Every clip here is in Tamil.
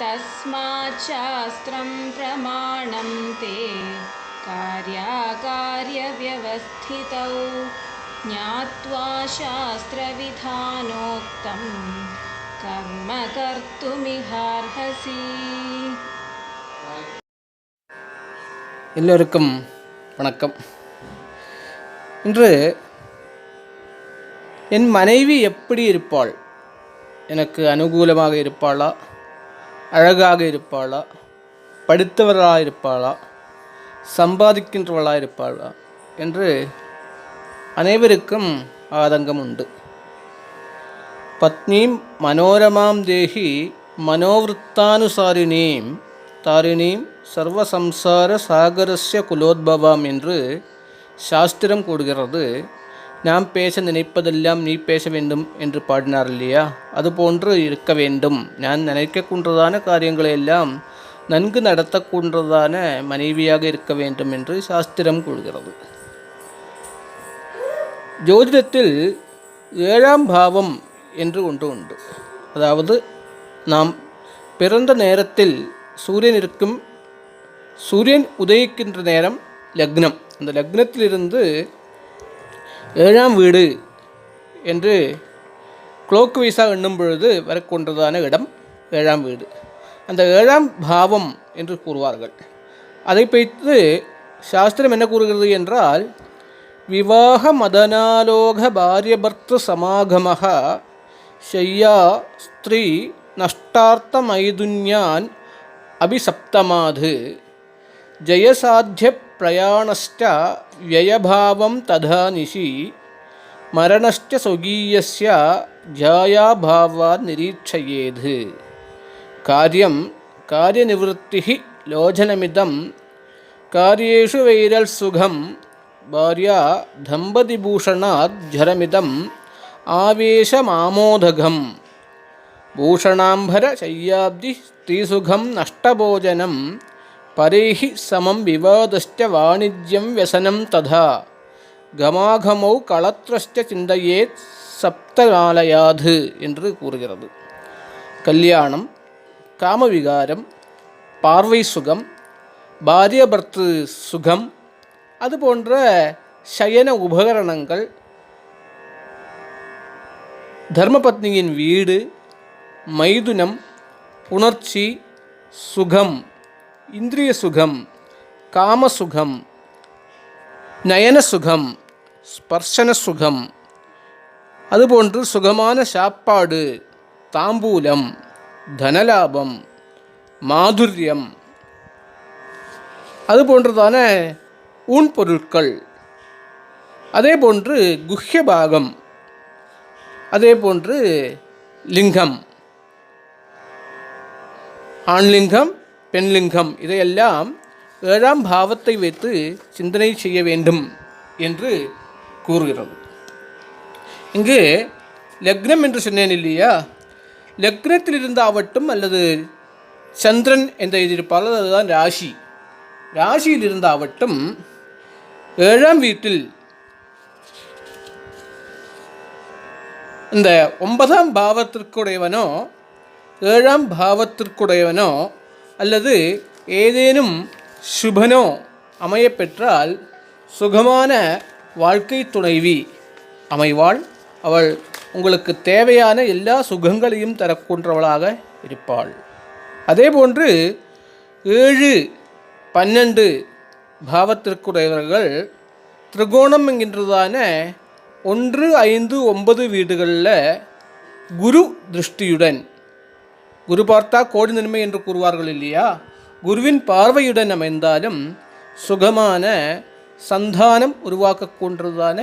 तस्माच्छास्त्रं प्रमाणं ते कार्याकार्यव्यवस्थितौ ज्ञात्वा शास्त्रविधानोक्तं कर्म कर्तुमिहार्हसि எல்லோருக்கும் வணக்கம் இன்று என் மனைவி எப்படி இருப்பாள் எனக்கு அனுகூலமாக இருப்பாளா அழகாக இருப்பாளா? படித்தவர்களாக இருப்பாளா சம்பாதிக்கின்றவளாக இருப்பாளா என்று அனைவருக்கும் ஆதங்கம் உண்டு. பத்னீம் மனோரமாம் தேகி மனோவிருத்தானுசாரிணீம் தாரிணீம் சர்வசம்சார சாகரஸ்ய குலோத்பவாம் என்று சாஸ்திரம் கூடுகிறது நாம் பேச நினைப்பதெல்லாம் நீ பேச வேண்டும் என்று பாடினார் இல்லையா? அதுபோன்று இருக்க வேண்டும். நான் நினைக்கக்கூன்றதான காரியங்களை எல்லாம் நன்கு நடத்தக்கூன்றதான மனைவியாக இருக்க வேண்டும் என்று சாஸ்திரம் கூறுகிறது. ஜோதிடத்தில் ஏழாம் பாவம் என்று ஒன்று உண்டு. அதாவது நாம் பிறந்த நேரத்தில் சூரியன் இருக்கும் சூரியன் உதயிக்கின்ற நேரம் லக்னம். அந்த லக்னத்திலிருந்து ஏழாம் வீடு என்று குளோக்கு வைஸாக எண்ணும் பொழுது வரக்கொண்டதான இடம் ஏழாம் வீடு. அந்த ஏழாம் பாவம் என்று கூறுவார்கள். அதை வைத்து சாஸ்திரம் என்ன கூறுகிறது என்றால் விவாக மதனாலோக பாரியபர்த்த சமாகமாக ஷையா ஸ்திரீ நஷ்டார்த்த மைதுன்யான் அபிசப்தமாது. ஜெயசாத்திய प्रयाणश्च व्ययभावं तथा निशि മരണശ്ച സ്വകീയസ്യ ജായാഭാവാത് നിരീക്ഷയേത് കാര്യം കാര്യനിവൃത്തി ലോചനമിതം കാര്യേഷു വൈരൽ സുഖം ഭാര്യ ദമ്പതിഭൂഷണാത് ജരമിതം ആവേശമാമോദകം ഭൂഷണാംബരശയ്യാബ്ദി സ്ത്രീസുഖം നഷ്ടഭോജനം பரேஹி சமம் விவாதஸ்ட வாணிஜ்யம் வியசனம் ததா. கமாகமௌ களத்திரஷ்ட சிந்தையே சப்தநாலயாது என்று கூறுகிறது. கல்யாணம் காமவிகாரம் பார்வை சுகம் பாரியபர்த்து சுகம் அது போன்ற சயன உபகரணங்கள் தர்மபத்னியின் வீடு மைதுனம் புணர்ச்சி சுகம் இந்திரிய சுகம் காமசுகம் நயன சுகம் ஸ்பர்ஷன சுகம் அதுபோன்று சுகமான சாப்பாடு தாம்பூலம் தனலாபம் மாதுரியம் அது போன்றதான ஊன் பொருட்கள் அதே போன்று குஹ்ய பாகம் அதே போன்று லிங்கம். ஆண்லிங்கம் பெண்லிங்கம். இதையெல்லாம் ஏழாம் பாவத்தை வைத்து சிந்தனை செய்ய வேண்டும் என்று கூறுகிறது. இங்கு லக்னம் என்று சொன்னேன் இல்லையா? லக்னத்தில் இருந்தாவட்டும் அல்லது சந்திரன் என்று எழுதியிருப்பால் அதுதான் ராசி. ராசியில் இருந்தாவட்டும் ஏழாம் வீட்டில் இந்த ஒன்பதாம் பாவத்திற்குடையவனோ ஏழாம் பாவத்திற்குடையவனோ அல்லது ஏதேனும் சுபனோ அமையப்பெற்றால் சுகமான வாழ்க்கை துணைவி அமைவாள். அவள் உங்களுக்கு தேவையான எல்லா சுகங்களையும் தரக்கூன்றவளாக இருப்பாள். அதேபோன்று ஏழு பன்னெண்டு பாவத்திற்குடையவர்கள் திரிகோணம் என்கின்றதான ஒன்று ஐந்து ஒன்பது வீடுகளில் குரு திருஷ்டியுடன் குரு பார்த்தா கோடி நன்மை என்று கூறுவார்கள் இல்லையா? குருவின் பார்வையுடன் அமைந்தாலும் சுகமான சந்தானம் உருவாக்கக்கூன்றதான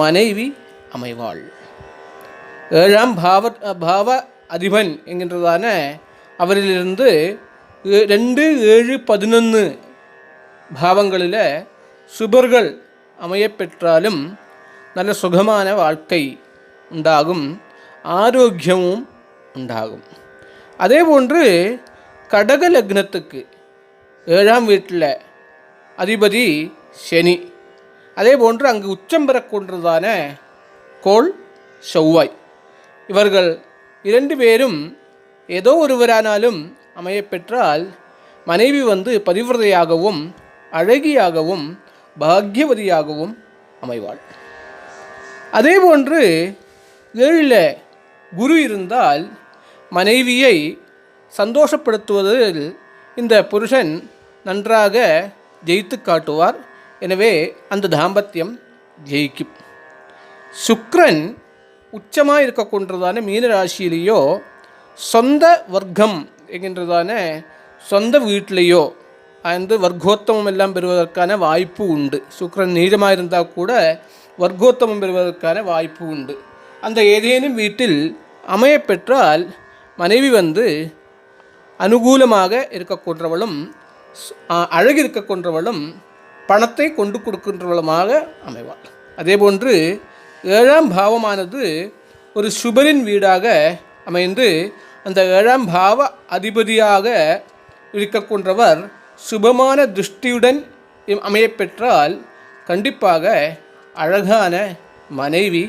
மனைவி அமைவாள். ஏழாம் பாவ பாவ அதிபன் என்கின்றதான அவரிலிருந்து ரெண்டு ஏழு பதினொன்று பாவங்களில் சுபர்கள் அமையப்பெற்றாலும் நல்ல சுகமான வாழ்க்கை உண்டாகும் ஆரோக்கியமும் உண்டாகும். அதே போன்று கடக லக்னத்துக்கு ஏழாம் வீட்டில் அதிபதி சனி. அதே போன்று அங்கு உச்சம் பெறக்கொண்டதான கோள் செவ்வாய். இவர்கள் இரண்டு பேரும் ஏதோ ஒருவரானாலும் அமையப்பெற்றால் மனைவி வந்து பதிவிரதையாகவும் அழகியாகவும் பாக்யவதியாகவும் அமைவாள். அதே போன்று ஏழில் குரு இருந்தால் மனைவியை சந்தோஷப்படுத்துவதில் இந்த புருஷன் நன்றாக ஜெயித்து காட்டுவார். எனவே அந்த தாம்பத்தியம் ஜெயிக்கும். சுக்ரன் உச்சமாக இருக்கக்கொண்டதான மீனராசியிலேயோ சொந்த வர்க்கம் என்கின்றதான சொந்த வீட்டிலேயோ அந்த வர்க்கோத்தமம் எல்லாம் பெறுவதற்கான வாய்ப்பு உண்டு. சுக்ரன் நீளமாக இருந்தால் கூட வர்க்கோத்தமம் பெறுவதற்கான வாய்ப்பு உண்டு. அந்த ஏதேனும் வீட்டில் அமையப்பெற்றால் மனைவி வந்து அனுகூலமாக இருக்கக்கொன்றவளும் அழகு இருக்கக்கொன்றவளும் பணத்தை கொண்டு கொடுக்கின்றவளுமாக அமைவாள். அதேபோன்று ஏழாம் பாவமானது ஒரு சுபரின் வீடாக அமைந்து அந்த ஏழாம் பாவ அதிபதியாக இருக்கக்கொன்றவர் சுபமான திருஷ்டியுடன் அமையப்பெற்றால் கண்டிப்பாக அழகான மனைவி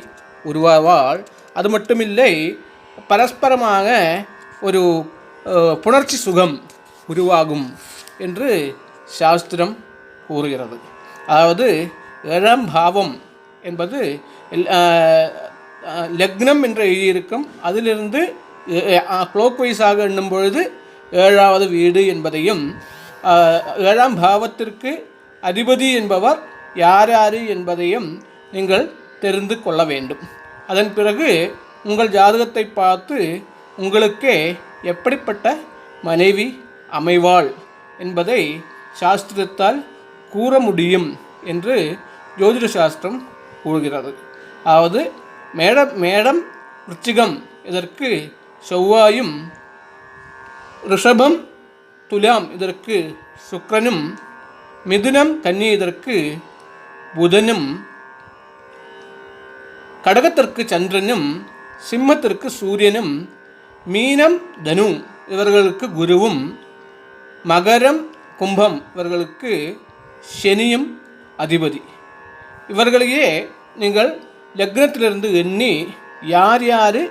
உருவாவாள். அது மட்டுமில்லை பரஸ்பரமாக ஒரு புணர்ச்சி சுகம் உருவாகும் என்று சாஸ்திரம் கூறுகிறது. அதாவது ஏழாம் பாவம் என்பது லக்னம் என்று எழுதியிருக்கும். அதிலிருந்து க்ளோக் வைஸாக எண்ணும் பொழுது ஏழாவது வீடு என்பதையும் ஏழாம் பாவத்திற்கு அதிபதி என்பவர் யார் யார் என்பதையும் நீங்கள் தெரிந்து கொள்ள வேண்டும். அதன் பிறகு உங்கள் ஜாதகத்தை பார்த்து உங்களுக்கே எப்படிப்பட்ட மனைவி அமைவாள் என்பதை சாஸ்திரத்தால் கூற முடியும் என்று ஜோதிட சாஸ்திரம் கூறுகிறது. அதாவது மேடம் மேடம் விருச்சிகம் இதற்கு செவ்வாயும் ரிஷபம் துலாம் இதற்கு சுக்கரனும் மிதுனம் கன்னி இதற்கு புதனும் கடகத்திற்கு சந்திரனும் சிம்மத்திற்கு சூரியனும் மீனம் தனு இவர்களுக்கு குருவும் மகரம் கும்பம் இவர்களுக்கு சனியும் அதிபதி. இவர்களையே நீங்கள் லக்னத்திலிருந்து எண்ணி யார் யார்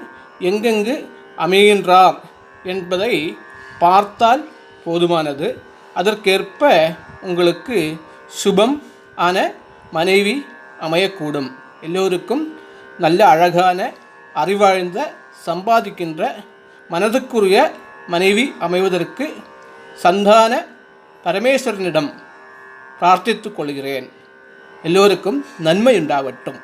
எங்கெங்கு அமைகின்றார் என்பதை பார்த்தால் போதுமானது. அதற்கேற்ப உங்களுக்கு சுபம் ஆன மனைவி அமையக்கூடும். எல்லோருக்கும் நல்ல அழகான அறிவாழ்ந்த சம்பாதிக்கின்ற மனதுக்குரிய மனைவி அமைவதற்கு சந்தான பரமேஸ்வரனிடம் பிரார்த்தித்துக் கொள்கிறேன். எல்லோருக்கும் நன்மை உண்டாகட்டும்